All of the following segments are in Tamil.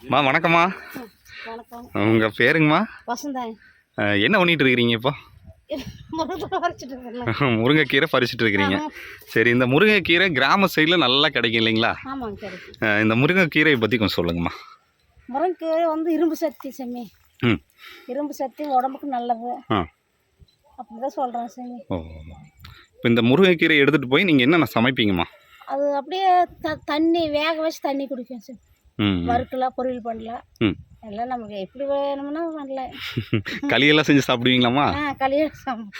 அம்மா வணக்கம்மா. வணக்கம். உங்கள் பேருங்கம்மா. வசந்தாய் அஹ், என்ன பண்ணிட்டு இருக்கிறீங்க இப்போ? முருங்கைக்கீரை பறிச்சுட்டு இருக்கிறீங்க. சரி இந்த முருங்கைக்கீரை கிராம சைடில் நல்லா கிடைக்கும் இல்லைங்களா? இந்த முருங்கைக்கீரையை பற்றி கொஞ்சம் சொல்லுங்கம்மா. முருங்கைக்கீரை வந்து இரும்பு சக்தி செம்மி. இரும்பு சக்தி உடம்புக்கு நல்லது. அப்படிதான் சொல்கிறேன் செம்மி. இப்போ இந்த முருங்கைக்கீரை எடுத்துகிட்டு போய் நீங்கள் என்னென்ன சமைப்பீங்கம்மா? அது அப்படியே த தண்ணி வேக வச்சு தண்ணி குடிக்கும் சார். வறுக்கலாம் பொரியல் பண்ணலாம். எல்லாம் நமக்கு எப்படி வேணும்னா பண்ணலாம். களியெல்லாம் செஞ்சு சாப்பிடுவீங்களாம்மா? சாப்பிடுவோம்.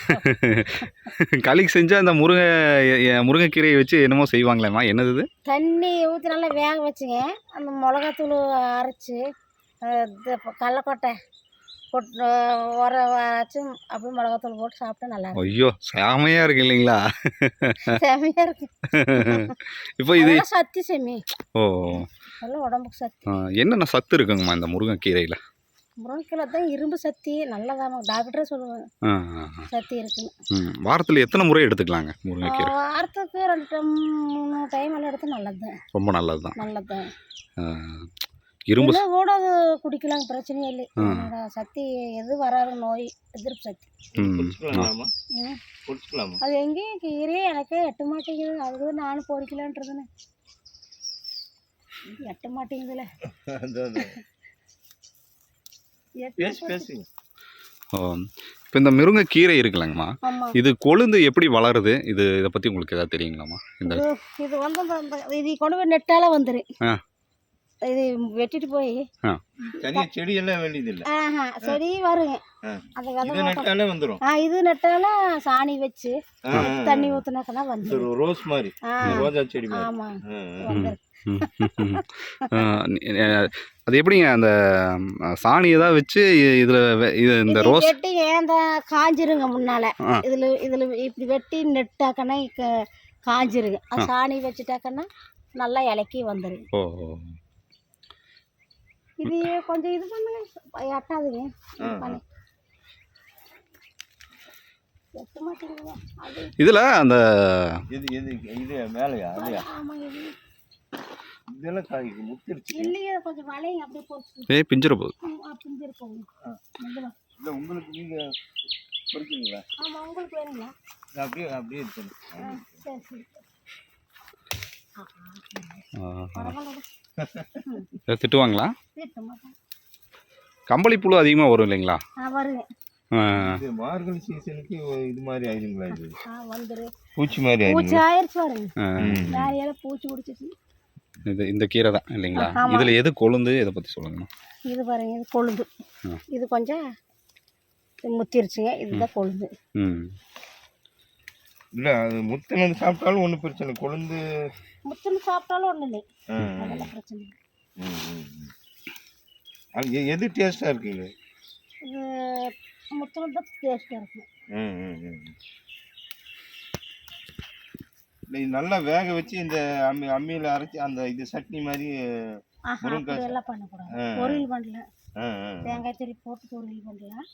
களிக்கு செஞ்சால் அந்த முருங்கை முருங்கைக்கீரையை வச்சு என்னமோ செய்வாங்களேம்மா? என்னது இது? தண்ணி ஊற்றி நல்லா வேக வச்சுங்க. அந்த மிளகாத்தூள் அரைச்சி கடலக்கொட்டை போட்டு உர வச்சு அப்படியே மிளகாத்தூள் போட்டு சாப்பிட்டா நல்லா ஐயோ செமையாக இருக்கு இல்லைங்களா? செம்மையாக இருக்கு. இப்போ இது சக்தி செம்மி. ஓ. அதெல்லாம் உடம்புக்கு சக்தி ஆ, என்னென்ன சத்து இருக்குங்கம்மா இந்த முருங்கைக்கீரையில் முருங்கைக்கீரை தான் இரும்பு சக்தி நல்லதாம டாக்டரே சொல்லுவாங்க. ஆ. சக்தி இருக்குன்னு. ம் வாரத்தில் எத்தனை முறை எடுத்துக்கலாங்க முருங்கைக்கீரை? வாரத்துக்கு ரெண்டு டைம் மூணு டைம் எல்லாம் எடுத்து நல்லது தான் ரொம்ப நல்லது தான் நல்லது தான் இரும்பு கூட அது குடிக்கலாம் பிரச்சனையே இல்லை. சக்தி எது வராது நோய் எதிர்ப்பு சக்தி அது எங்கேயும் கீரையே எனக்கே எட்ட மாட்டேங்குது அதுக்கு நானும் பொறிக்கலான்றதுன்னு. எட்ட மாட்டேங்குதுல இப்போ இந்த முருங்கைக்கீரை இருக்குல்லங்கம்மா ஆமாம் இது கொழுந்து எப்படி வளருது? இது இதை பற்றி உங்களுக்கு ஏதாவது தெரியுங்களாம்மா? இந்த இது வந்து இது கொண்டு போய் நெட்டால வந்துரு. ஆ. இது வெட்டிட்டு போய். ஆ. தனியாக செடி எல்லாம் வேண்டியதில்லை ஆஹா செடி வருங்க. இதை நட்டாலே வந்துடும் ஆ இது நட்டால சாணி வச்சு தண்ணி ஊத்துனாக்கனா வந்து ஒரு ரோஸ் மாதிரி. ரோஜா செடி மாதிரி. ஆமா. அது எப்படிங்க அந்த சாணி ஏதாவது வச்சு இதில் இது இந்த ரோஸ் வெட்டிங்க அந்த காஞ்சிருங்க முன்னால. இதுல இதுல இப்படி வெட்டி நெட்டாக்கன்னா க- காஞ்சிருங்க. அது சாணி வச்சுட்டாக்கன்னா நல்லா இலக்கி வந்துருங்க. ஓ. இது கொஞ்சம் இது பண்ணுங்க. எட்டாதுங்க பண்ணு. இதில் அந்த இது இது இது மேலையா? இது. இதெல்லாம் முத்திருச்சு. இல்லையே கொஞ்சம் வளைங்க அப்படியே போட்டு ஏ பிஞ்சிர போகுது. முதல்ல இல்லை உங்களுக்கு நீங்கள் பொறிக்கிறீங்களா ஆமாம் உங்களுக்கு வேணுங்களா? இது அப்படியே அப்படியே இருக்கணும் சரி சரி. திட்டுவாங்களா? மாட்டேன். கம்பளி புழு அதிகமாக வரும் இல்லைங்களா? வருங்க. இது மார்கழி சீசனுக்கு இது மாதிரி ஆயிடுங்களா இது? ஆ வந்துரு. பூச்சி மாதிரி பூச்சி ஆயிடுங்களா ஆயிடுச்சு பாருங்க. நிறைய பூச்சி பிடிச்சிச்சு இது இந்த கீரை தான் இல்லைங்களா? ஆமா. இதில் எது கொழுந்து? இதை பற்றி சொல்லுங்கம்மா. இது பாருங்க இது கொழுந்து. ஆ. இது கொஞ்சம் முத்திருச்சுங்க இதுதான் கொழுந்து. ம். இல்லை அது முத்தினது சாப்பிட்டாலும் ஒன்றும் பிரச்சனை இல்லை. கொழுந்து முத்துன்னு சாப்பிட்டாலும் ஒன்றும் இல்லை. அதெல்லாம் பிரச்சனை இல்லை. ம், ம், ம். அது எது டேஸ்ட்டாக இருக்குங்க இது முத்துன்னு தான் டேஸ்ட்டாக இருக்கும் ம், ம், ம். நல்லா வேக வச்சு இந்த அம்மி அம்மியில் அரைச்சி அந்த இது சட்னி மாதிரி அப்படி எல்லாம் பண்ணக்கூடாது. பொரியல் பண்ணல தேங்காய் திருப்பி போட்டு பொரியல் பண்ணலாம்.